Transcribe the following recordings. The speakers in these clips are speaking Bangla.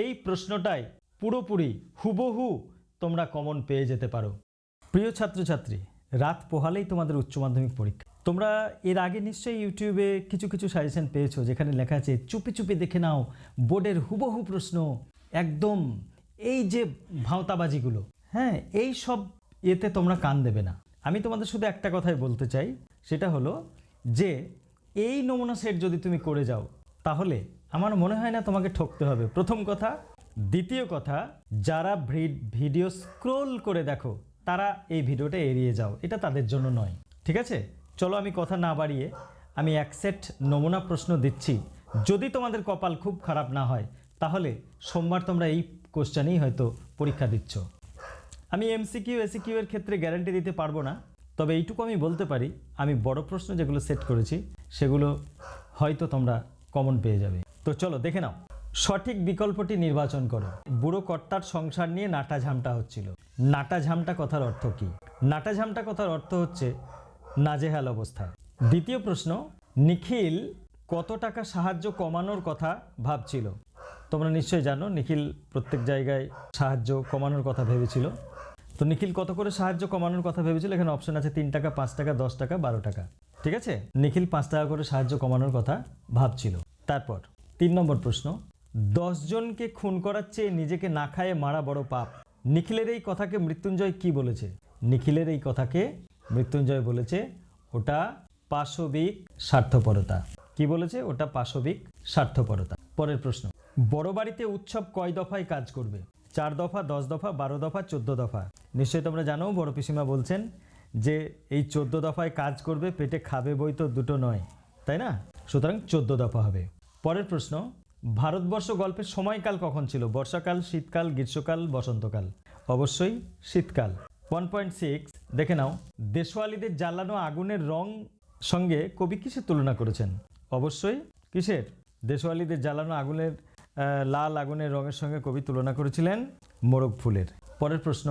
এই প্রশ্নটাই পুরোপুরি হুবহু তোমরা কমন পেয়ে যেতে পারো। প্রিয় ছাত্রছাত্রী, রাত পোহালেই তোমাদের উচ্চ মাধ্যমিক পরীক্ষা। তোমরা এর আগে নিশ্চয়ই ইউটিউবে কিছু কিছু সাজেশন পেয়েছ, যেখানে লেখা আছে, চুপি চুপি দেখে নাও, বোর্ডের হুবহু প্রশ্ন, একদম এই যে ভাঁওতাবাজিগুলো। হ্যাঁ এই সব এতে তোমরা কান দেবে না। আমি তোমাদের শুধু একটা কথাই বলতে চাই, সেটা হলো যে, এই নমুনা সেট যদি তুমি করে যাও তাহলে আমার মনে হয় না তোমাকে ঠকতে হবে। প্রথম কথা। দ্বিতীয় কথা, যারা ভিডিও স্ক্রোল করে দেখো, তারা এই ভিডিওটা এড়িয়ে যাও। এটা তাদের জন্য নয়। ঠিক আছে? চলো আমি কথা না বাড়িয়ে আমি এক সেট নমুনা প্রশ্ন দিচ্ছি। যদি তোমাদের কপাল খুব খারাপ না হয়, তাহলে সোমবার তোমরা এই কোশ্চেনেই হয়তো পরীক্ষা দিচ্ছ। আমি এমসিকিউ, এসিকিউ এর ক্ষেত্রে গ্যারান্টি দিতে পারব না, তবে এইটুকু আমি বলতে পারি। আমি বড় প্রশ্ন যেগুলো সেট করেছি, সেগুলো হয়তো তোমরা কমন পেয়ে যাবে। তো চলো দেখে নাও। সঠিক বিকল্পটি নির্বাচন করো। বুড়ো কর্তার সংসার নিয়ে নাটা ঝামটা হচ্ছিল। নাটা ঝামটা কথার অর্থ কি? নাটা ঝামটা কথার অর্থ হচ্ছে নাজেহাল অবস্থা। দ্বিতীয় প্রশ্ন, নিখিল কত টাকা সাহায্য কমানোর কথা ভাবছিল? তোমরা নিশ্চয়ই জানো, নিখিল প্রত্যেক জায়গায় সাহায্য কমানোর কথা ভেবেছিল। তো নিখিল কত করে সাহায্য কমানোর কথা ভেবেছিল? এখানে অপশন আছে তিন টাকা, পাঁচ টাকা, দশ টাকা, বারো টাকা। ঠিক আছে? নিখিল পাঁচ টাকা করে সাহায্য কমানোর কথা ভাবছিল। তারপর, তিন নম্বর প্রশ্ন দশজনকে খুন করার চেয়ে নিজেকে না খায়ে মারা বড় পাপ। নিখিলের এই কথাকে মৃত্যুঞ্জয় কি বলেছে? নিখিলের এই কথাকে মৃত্যুঞ্জয় বলেছে, ওটা পাশবিক স্বার্থপরতা। কি বলেছে? ওটা পাশবিক স্বার্থপরতা। পরের প্রশ্ন, বড় বাড়িতে উৎসব কয় দফায় কাজ করবে? চার দফা, দশ দফা, বারো দফা, চোদ্দ দফা। নিশ্চয়ই তোমরা জানো, বড় পিসিমা বলছেন যে এই চোদ্দ দফায় কাজ করবে, পেটে খাবে বই তো দুটো নয়, তাই না? সুতরাং চোদ্দ দফা হবে। পরের প্রশ্ন, ভারতবর্ষ গল্পের সময়কাল কখন ছিল? বর্ষাকাল, শীতকাল, গ্রীষ্মকাল, বসন্তকাল? অবশ্যই শীতকাল। ওয়ান পয়েন্ট সিক্স দেখে নাও, দেশওয়ালিদের জ্বালানো আগুনের রং সঙ্গে কবি কিসের তুলনা করেছেন? অবশ্যই কিসের? দেশওয়ালিদের জ্বালানো আগুনের লাল আগুনের রঙের সঙ্গে কবি তুলনা করেছিলেন মোরগ ফুলের। পরের প্রশ্ন,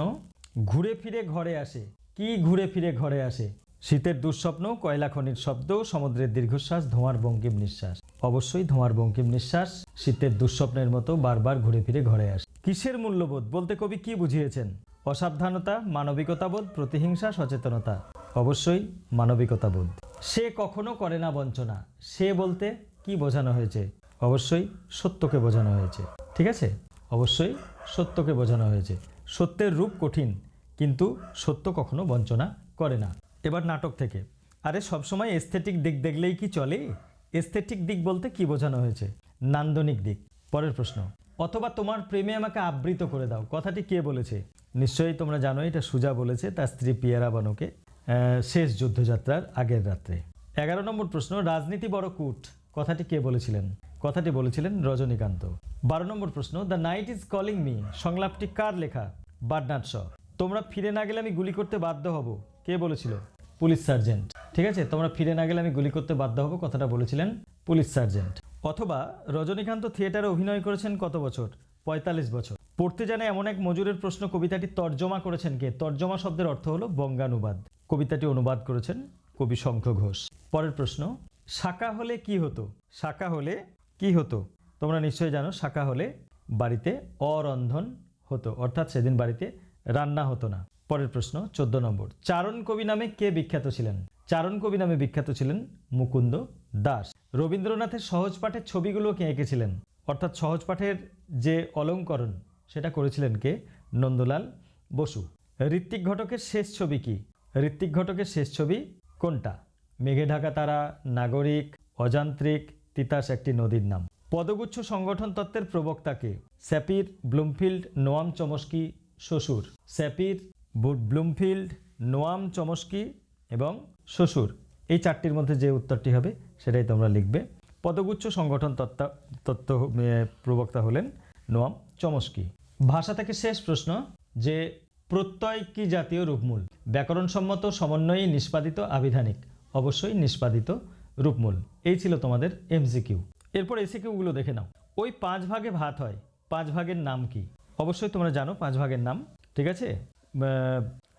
ঘুরে ফিরে ঘরে আসে কি ঘুরে ফিরে ঘরে আসে? শীতের দুঃস্বপ্ন, কয়লা খনির শব্দ, সমুদ্রের দীর্ঘশ্বাস, ধোঁয়ার বঙ্কিম নিঃশ্বাস। অবশ্যই ধোঁয়ার বঙ্কিম নিঃশ্বাস শীতের দুঃস্বপ্নের মতো বারবার ঘুরে ফিরে ঘরে আসে। কিসের মূল্যবোধ? বলতে কবি কি বুঝিয়েছেন? অসাবধানতা, মানবিকতাবোধ, প্রতিহিংসা, সচেতনতা। অবশ্যই মানবিকতাবোধ। সে কখনো করে না বঞ্চনা। সে বলতে কি বোঝানো হয়েছে? অবশ্যই সত্যকে বোঝানো হয়েছে। ঠিক আছে? অবশ্যই সত্যকে বোঝানো হয়েছে। সত্যের রূপ কঠিন। কিন্তু সত্য কখনো বঞ্চনা করে না। এবার নাটক থেকে। আরে, সবসময় এস্থেটিক দিক দেখলেই কি চলে? এস্থেটিক দিক বলতে কি বোঝানো হয়েছে? নান্দনিক দিক। পরের প্রশ্ন। অথবা তোমার প্রেমে আমাকে আবৃত করে দাও। কথাটি কে বলেছে? নিশ্চয়ই তোমরা জানো এটা সুজা বলেছে তার স্ত্রী পিয়ারা বানুকে শেষ যুদ্ধযাত্রার আগের রাত্রে। এগারো নম্বর প্রশ্ন, রাজনীতি বড় কূট। কথাটি কে বলেছিলেন? কথাটি বলেছিলেন রজনীকান্ত। বারো নম্বর প্রশ্ন the night is calling me সংলাপটি কার লেখা? Bernard Shaw. তোমরা ফিরে না গেলে আমি গুলি করতে বাধ্য হব। কে বলেছিল? Police sergeant. ঠিক আছে? তোমরা ফিরে না গেলে আমি গুলি করতে বাধ্য হব, কথাটা বলেছিলেন পুলিশ সার্জেন্ট। অথবা রজনীকান্ত থিয়েটারে অভিনয় করেছেন কত বছর? পঁয়তাল্লিশ বছর। পড়তে জানে এমন এক মজুরের প্রশ্ন কবিতাটি তর্জমা করেছেন কে? তর্জমা শব্দের অর্থ হলো বঙ্গানুবাদ। কবিতাটি অনুবাদ করেছেন কবি শঙ্খ ঘোষ। পরের প্রশ্ন, শাখা হলে কি হতো? শাখা হলে কি হতো? তোমরা নিশ্চয়ই জানো, শাখা হলে বাড়িতে অরন্ধন হতো। অর্থাৎ সেদিন বাড়িতে রান্না হতো না। পরের প্রশ্ন, চোদ্দ নম্বর। চারণ কবি নামে কে বিখ্যাত ছিলেন? চারণ কবি নামে বিখ্যাত ছিলেন মুকুন্দ দাস। রবীন্দ্রনাথের সহজ পাঠের ছবিগুলো কে এঁকেছিলেন? অর্থাৎ সহজ পাঠের যে অলঙ্করণ, সেটা করেছিলেন কে? নন্দলাল বসু। ঋত্বিক ঘটকের শেষ ছবি কি? ঋত্বিক ঘটকের শেষ ছবি কোনটা? মেঘে ঢাকা তারা, নাগরিক, অযান্ত্রিক, তিতাস একটি নদীর নাম। পদগুচ্ছ সংগঠন তত্ত্বের প্রবক্তাকে Sapir, Bloomfield, Noam Chomsky Saussure, Sapir বু- ব্লুমফিল্ড, নোয়াম চমস্কি এবং শ্বশুর। এই চারটির মধ্যে যে উত্তরটি হবে সেটাই তোমরা লিখবে। পদগুচ্ছ সংগঠন তত্ত্ব তত্ত্ব প্রবক্তা হলেন নোয়াম চমস্কি। ভাষা থেকে শেষ প্রশ্ন, যে প্রত্যয় কি জাতীয় রূপমূল? ব্যাকরণসম্মত, সমন্বয়ে, নিষ্পাদিত, আবিধানিক। অবশ্যই নিষ্পাদিত রূপমূল। এই ছিল তোমাদের এমসিকিউ। এরপর এসিকিউগুলো দেখে নাও। ওই পাঁচ ভাগে ভাত হয়। পাঁচ ভাগের নাম কি? অবশ্যই তোমরা জানো পাঁচ ভাগের নাম ঠিক আছে?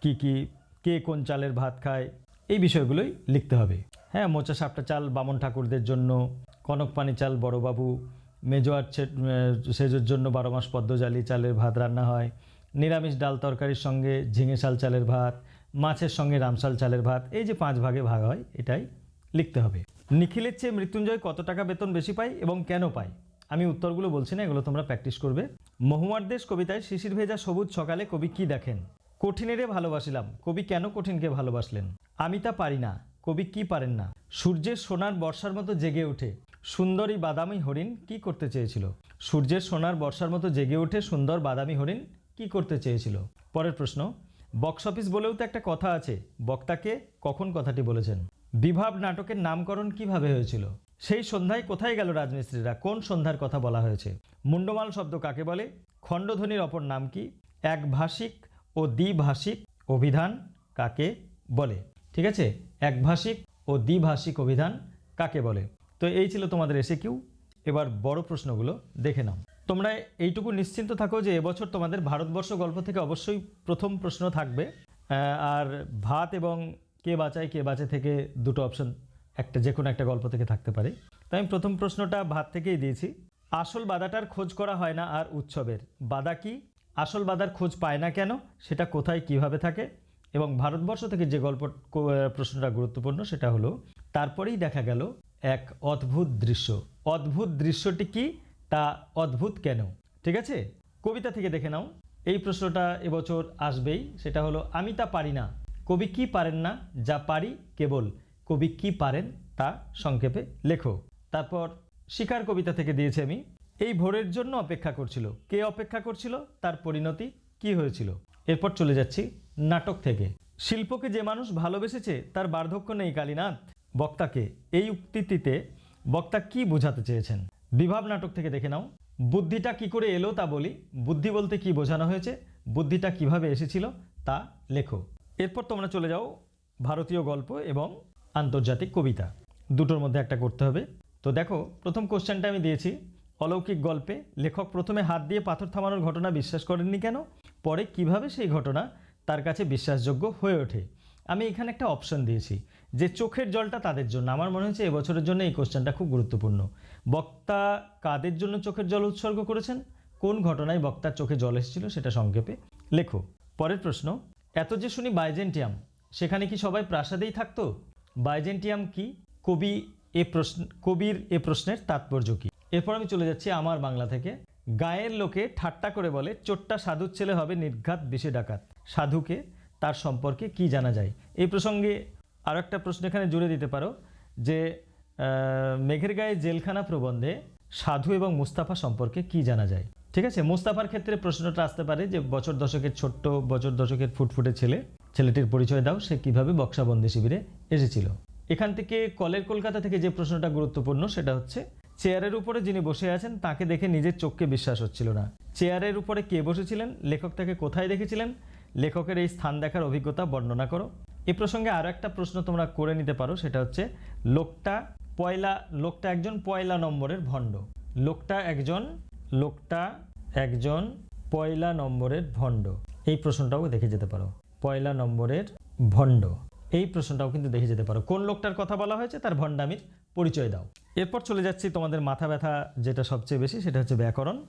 কি কি কে কোন চালের ভাত খায় এই বিষয়গুলোই লিখতে হবে। হ্যাঁ মোচা সাপটা চাল বামন ঠাকুরদের জন্য কনক পানি চাল বড়বাবু মেজো আর ছে- আহ, সেজোর জন্য বারো মাস পদ্মজালি চালের ভাত রান্না হয় নিরামিষ ডাল তরকারির সঙ্গে ঝিঙে শাল চালের ভাত মাছের সঙ্গে রামশাল চালের ভাত এই যে পাঁচ ভাগে ভাগ হয় এটাই লিখতে হবে। নিখিলের চেয়ে মৃত্যুঞ্জয় কত টাকা বেতন বেশি পায় এবং কেন পায়? আমি উত্তরগুলো বলছি না, এগুলো তোমরা প্র্যাকটিস করবে। মহুয়ার দেশ কবিতায় শিশির ভেজা সবুজ সকালে কবি কি দেখেন? কঠিনেরে ভালোবাসিলাম, কবি কেন কঠিনকে ভালোবাসলেন? আমি তা পারি না, কবি কি পারেন না? সূর্যের সোনার বর্ষার মতো জেগে ওঠে, সুন্দরী বাদামি হরিণ কি করতে চেয়েছিল? সূর্যের সোনার বর্ষার মতো জেগে ওঠে, সুন্দর বাদামি হরিণ কি করতে চেয়েছিল? পরের প্রশ্ন বক্স অফিস বলেও তো একটা কথা আছে, বক্তাকে কখন কথাটি বলেছেন? বিভাব নাটকের নামকরণ কীভাবে হয়েছিল? সেই সন্ধ্যায় কোথায় গেল রাজমিস্ত্রিরা? কোন সন্ধ্যার কথা বলা হয়েছে? মুন্ডমাল শব্দ কাকে বলে? খণ্ডধ্বনির অপর নাম কি? একভাষিক ও দ্বিভাষিক অভিধান কাকে বলে? ঠিক আছে? একভাষিক ও দ্বিভাষিক অভিধান কাকে বলে? তো এই ছিল তোমাদের এসে কিউ এবার বড় প্রশ্নগুলো দেখে নাও। তোমরা এইটুকু নিশ্চিন্ত থাকো যে এবছর তোমাদের ভারতবর্ষ গল্প থেকে অবশ্যই প্রথম প্রশ্ন থাকবে। আর ভাত এবং কে বাঁচায়, কে বাঁচে থেকে দুটো অপশন একটা যে কোনো একটা গল্প থেকে থাকতে পারে। তাই আমি প্রথম প্রশ্নটা ভাত থেকেই দিয়েছি। আসল বাদাটার খোঁজ করা হয় না আর উৎসবের। বাদা কি? আসল বাদার খোঁজ পায় না কেন? সেটা কোথায়, কীভাবে থাকে? এবং ভারতবর্ষ থেকে যে গল্প প্রশ্নটা গুরুত্বপূর্ণ সেটা হলো, তারপরেই দেখা গেল এক অদ্ভুত দৃশ্য। অদ্ভুত দৃশ্যটি কি? তা অদ্ভুত কেন? ঠিক আছে? কবিতা থেকে দেখে নাও। এই প্রশ্নটা এবছর আসবেই। সেটা হলো, আমি তা পারি না। কবি কি পারেন না? যা পারি, কেবল। কবি কি পারেন তা সংক্ষেপে লেখো। তারপর শিকার কবিতা থেকে দিয়েছি আমি। এই ভোরের জন্য অপেক্ষা করছিল। কে অপেক্ষা করছিল? তার পরিণতি কি হয়েছিল? এরপর চলে যাচ্ছি নাটক থেকে। শিল্পকে যে মানুষ ভালোবেসেছে, তার বার্ধক্য নেই কালীনাথ। বক্তাকে এই উক্তিটিতে বক্তা কি বোঝাতে চেয়েছেন? বিভাব নাটক থেকে দেখে নাও। বুদ্ধিটা কি করে এলো তা বলি। বুদ্ধি বলতে কি বোঝানো হয়েছে? বুদ্ধিটা কীভাবে এসেছিল তা লেখো। এরপর তোমরা চলে যাও ভারতীয় গল্প এবং আন্তর্জাতিক কবিতা। দুটোর মধ্যে একটা করতে হবে। তো দেখো, প্রথম কোশ্চেনটা আমি দিয়েছি। অলৌকিক গল্পে লেখক প্রথমে হাত দিয়ে পাথর থামানোর ঘটনা বিশ্বাস করেননি কেন? পরে কীভাবে সেই ঘটনা তার কাছে বিশ্বাসযোগ্য হয়ে ওঠে? আমি এখানে একটা অপশন দিয়েছি, যে চোখের জলটা তাদের জন্য। আমার মনে হচ্ছে এবছরের জন্য এই কোশ্চেনটা খুব গুরুত্বপূর্ণ। বক্তা কাদের জন্য চোখের জল উৎসর্গ করেছেন? কোন ঘটনায় বক্তার চোখে জল এসেছিল সেটা সংক্ষেপে লেখো। পরের প্রশ্ন, এত যে শুনি বাইজেন্টিয়াম, সেখানে কি সবাই প্রাসাদেই থাকতো? বাইজেন্টিয়াম কি? কবি এ প্রশ্ন, কবির এ প্রশ্নের তাৎপর্য কি? এরপর আমি চলে যাচ্ছি আমার বাংলা থেকে। গায়ের লোকে ঠাট্টা করে বলে, চোট্টা সাধুর ছেলে হবে নির্ঘাত বিষে ডাকাত। সাধুকে তার সম্পর্কে কি জানা যায়? এই প্রসঙ্গে আরও একটা প্রশ্ন এখানে জুড়ে দিতে পারো, যে মেঘের গায়ে জেলখানা প্রবন্ধে সাধু এবং মুস্তাফা সম্পর্কে কি জানা যায়? ঠিক আছে? মুস্তাফার ক্ষেত্রে প্রশ্নটা আসতে পারে যে, বছর দশকের ছোট্ট, বছর দশকের ফুটফুটে ছেলে। ছেলেটির পরিচয় দাও, সে কীভাবে বক্সাবন্দি শিবিরে এসেছিল। এখান থেকে কলের কলকাতা থেকে যে প্রশ্নটা গুরুত্বপূর্ণ, সেটা হচ্ছে, চেয়ারের উপরে যিনি বসে আছেন, তাকে দেখে নিজের চোখকে বিশ্বাস হচ্ছিল না। চেয়ারের উপরে কে বসেছিলেন, লেখক তাকে কোথায় দেখেছিলেন, লেখকের এই স্থান দেখার অভিজ্ঞতা বর্ণনা করো। এ প্রসঙ্গে আরও একটা প্রশ্ন তোমরা করে নিতে পারো, সেটা হচ্ছে, লোকটা পয়লা, লোকটা একজন পয়লা নম্বরের ভণ্ড। লোকটা একজন লোকটা একজন পয়লা নম্বরের ভণ্ড। এই প্রশ্নটাও দেখে যেতে পারো। পয়লা নম্বরের ভণ্ড। এই প্রশ্নটাও কিন্তু দেখে যেতে পারো। কোন লোকটার কথা বলা হয়েছে? তার ভণ্ডামির পরিচয় দাও। এরপর চলে যাচ্ছি তোমাদের মাথা ব্যথা যেটা সবচেয়ে বেশি, সেটা হচ্ছে ব্যাকরণ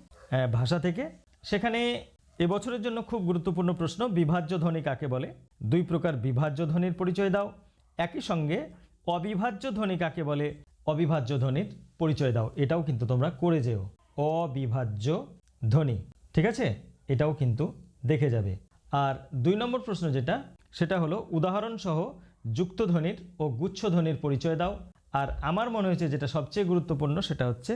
ভাষা থেকে। সেখানে এবছরের জন্য খুব গুরুত্বপূর্ণ প্রশ্ন, বিভাজ্য ধ্বনি কাকে বলে? দুই প্রকার বিভাজ্য ধ্বনির পরিচয় দাও। একই সঙ্গে অবিভাজ্য ধ্বনি কাকে বলে? অবিভাজ্য ধ্বনির পরিচয় দাও। এটাও কিন্তু তোমরা করে যেও। অবিভাজ্য ধ্বনি। ঠিক আছে? এটাও কিন্তু দেখে যাবে। আর দুই নম্বর প্রশ্ন যেটা, সেটা হলো উদাহরণ সহ যুক্ত ধ্বনির ও গুচ্ছ ধ্বনির পরিচয় দাও। আর আমার মনে হয়েছে যেটা সবচেয়ে গুরুত্বপূর্ণ সেটা হচ্ছে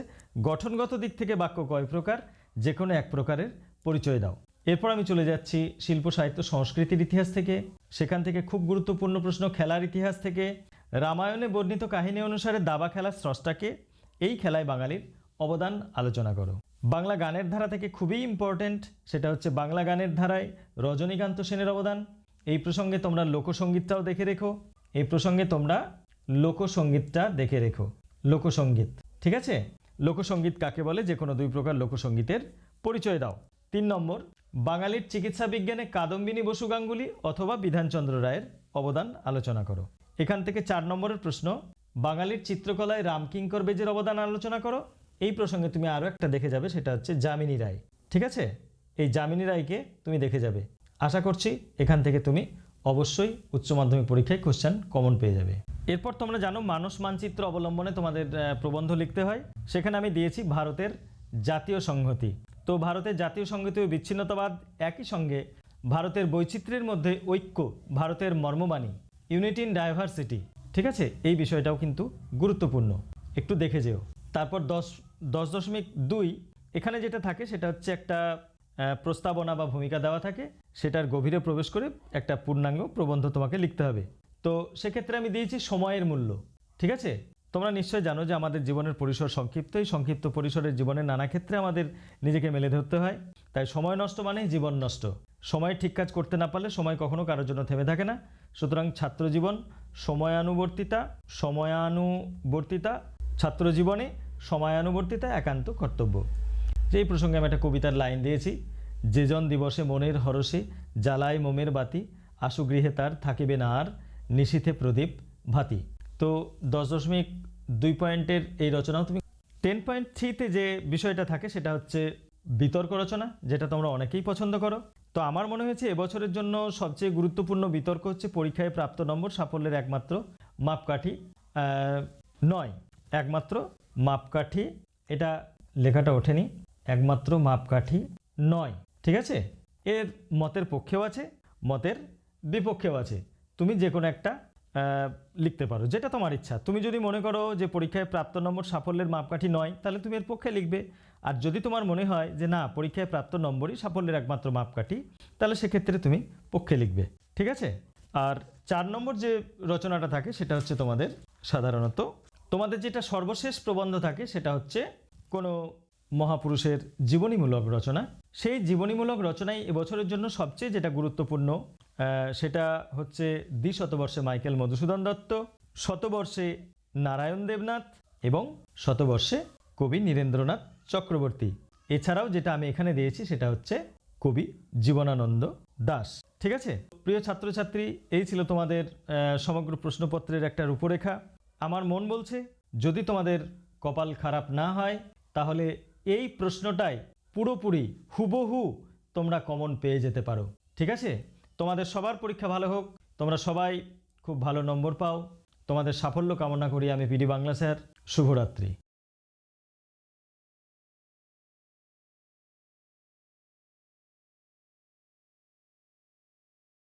গঠনগত দিক থেকে বাক্য কয় প্রকার যে কোনো এক প্রকারের পরিচয় দাও। এরপর আমি চলে যাচ্ছি শিল্প, সাহিত্য, সংস্কৃতির ইতিহাস থেকে। সেখান থেকে খুব গুরুত্বপূর্ণ প্রশ্ন, খেলার ইতিহাস থেকে। রামায়ণে বর্ণিত কাহিনী অনুসারে দাবা খেলার স্রষ্টাকে এই খেলায় বাঙালির অবদান আলোচনা করো। বাংলা গানের ধারা থেকে খুবই ইম্পর্ট্যান্ট সেটা হচ্ছে বাংলা গানের ধারায় রজনীকান্ত সেনের অবদান। এই প্রসঙ্গে তোমরা লোকসঙ্গীতটাও দেখে রেখো। এই প্রসঙ্গে তোমরা লোকসঙ্গীতটা দেখে রেখো। লোকসঙ্গীত, ঠিক আছে? লোকসঙ্গীত কাকে বলে? যে কোনো দুই প্রকার লোকসঙ্গীতের পরিচয় দাও। তিন নম্বর, বাঙালির চিকিৎসা বিজ্ঞানে কাদম্বিনী বসু গাঙ্গুলি অথবা বিধানচন্দ্র রায়ের অবদান আলোচনা করো। এখান থেকে চার নম্বরের প্রশ্ন, বাঙালির চিত্রকলায় রামকিঙ্কর বেজের অবদান আলোচনা করো। এই প্রসঙ্গে তুমি আরও একটা দেখে যাবে, সেটা হচ্ছে যামিনী রায়। ঠিক আছে? এই যামিনী রায়কে তুমি দেখে যাবে। আশা করছি এখান থেকে তুমি অবশ্যই উচ্চ মাধ্যমিক পরীক্ষায় কোশ্চেন কমন পেয়ে যাবে। এরপর তোমরা জানো মানস মানচিত্র অবলম্বনে তোমাদের প্রবন্ধ লিখতে হয়। সেখানে আমি দিয়েছি ভারতের জাতীয় সংহতি। তো ভারতের জাতীয় সংহতি ও বিচ্ছিন্নতাবাদ একই সঙ্গে ভারতের বৈচিত্র্যের মধ্যে ঐক্য, ভারতের মর্মবাণী ইউনিটি ইন ডাইভার্সিটি ঠিক আছে? এই বিষয়টাও কিন্তু গুরুত্বপূর্ণ। একটু দেখে যেও। তারপর দশ দশ দশমিক দুই। এখানে যেটা থাকে, সেটা হচ্ছে একটা প্রস্তাবনা বা ভূমিকা দেওয়া থাকে। সেটার গভীরে প্রবেশ করে একটা পূর্ণাঙ্গ প্রবন্ধ তোমাকে লিখতে হবে। তো সেক্ষেত্রে আমি দিয়েছি সময়ের মূল্য, ঠিক আছে? তোমরা নিশ্চয় জানো যে আমাদের জীবনের পরিসর সংক্ষিপ্ত। এই সংক্ষিপ্ত পরিসরের জীবনের নানা ক্ষেত্রে আমাদের নিজেকে মেলে ধরতে হয়। তাই সময় নষ্ট মানেই জীবন নষ্ট। সময় ঠিক কাজ করতে না পারলে সময় কখনো কারোর জন্য থেমে থাকে না। সুতরাং ছাত্র জীবন সময়ানুবর্তিতা সময়ানুবর্তিতা ছাত্র জীবনে সময়ানুবর্তিতা একান্ত কর্তব্য। যেই প্রসঙ্গে আমি একটা কবিতার লাইন দিয়েছি, যেজন দিবসে মনের হরসে জ্বালায় মোমের বাতি আশু গৃহে তার থাকিবে না আর নিশীথে প্রদীপ ভাতি। তো দশ দশমিক দুই পয়েন্টের এই রচনাও তুমি টেন পয়েন্ট থ্রিতে যে বিষয়টা থাকে, সেটা হচ্ছে বিতর্ক রচনা, যেটা তোমরা অনেকেই পছন্দ করো। তো আমার মনে হয়েছে এবছরের জন্য সবচেয়ে গুরুত্বপূর্ণ বিতর্ক হচ্ছে পরীক্ষায় প্রাপ্ত নম্বর সাফল্যের একমাত্র মাপকাঠি নয়, একমাত্র মাপকাঠি, এটা লেখাটা ওঠেনি, একমাত্র মাপকাঠি নয়, ঠিক আছে? এর মতের পক্ষেও আছে, মতের বিপক্ষেও আছে। তুমি যে কোনো একটা লিখতে পারো, যেটা তোমার ইচ্ছা। তুমি যদি মনে করো যে পরীক্ষায় প্রাপ্ত নম্বর সাফল্যের মাপকাঠি নয়, তাহলে তুমি এর পক্ষে লিখবে। আর যদি তোমার মনে হয় যে না, পরীক্ষায় প্রাপ্ত নম্বরই সাফল্যের একমাত্র মাপকাঠি, তাহলে সেক্ষেত্রে তুমি পক্ষে লিখবে, ঠিক আছে? আর চার নম্বর যে রচনাটা থাকে, সেটা হচ্ছে তোমাদের সাধারণত তোমাদের যেটা সর্বশেষ প্রবন্ধ থাকে সেটা হচ্ছে কোনো মহাপুরুষের জীবনীমূলক রচনা। সেই জীবনীমূলক রচনাই এবছরের জন্য সবচেয়ে যেটা গুরুত্বপূর্ণ সেটা হচ্ছে দ্বি শতবর্ষে মাইকেল মধুসূদন দত্ত, শতবর্ষে নারায়ণ দেবনাথ এবং শতবর্ষে কবি নীরেন্দ্রনাথ চক্রবর্তী। এছাড়াও যেটা আমি এখানে দিয়েছি সেটা হচ্ছে কবি জীবনানন্দ দাস। ঠিক আছে? প্রিয় ছাত্রছাত্রী, এই ছিল তোমাদের সমগ্র প্রশ্নপত্রের একটা রূপরেখা। আমার মন বলছে, যদি তোমাদের কপাল খারাপ না হয়, তাহলে এই প্রশ্নটাই পুরোপুরি হুবহু তোমরা কমন পেয়ে যেতে পারো। ঠিক আছে? তোমাদের সবার পরীক্ষা ভালো হোক। তোমরা সবাই খুব ভালো নম্বর পাও। তোমাদের সাফল্য কামনা করি আমি পিডি বাংলা স্যার। শুভরাত্রি।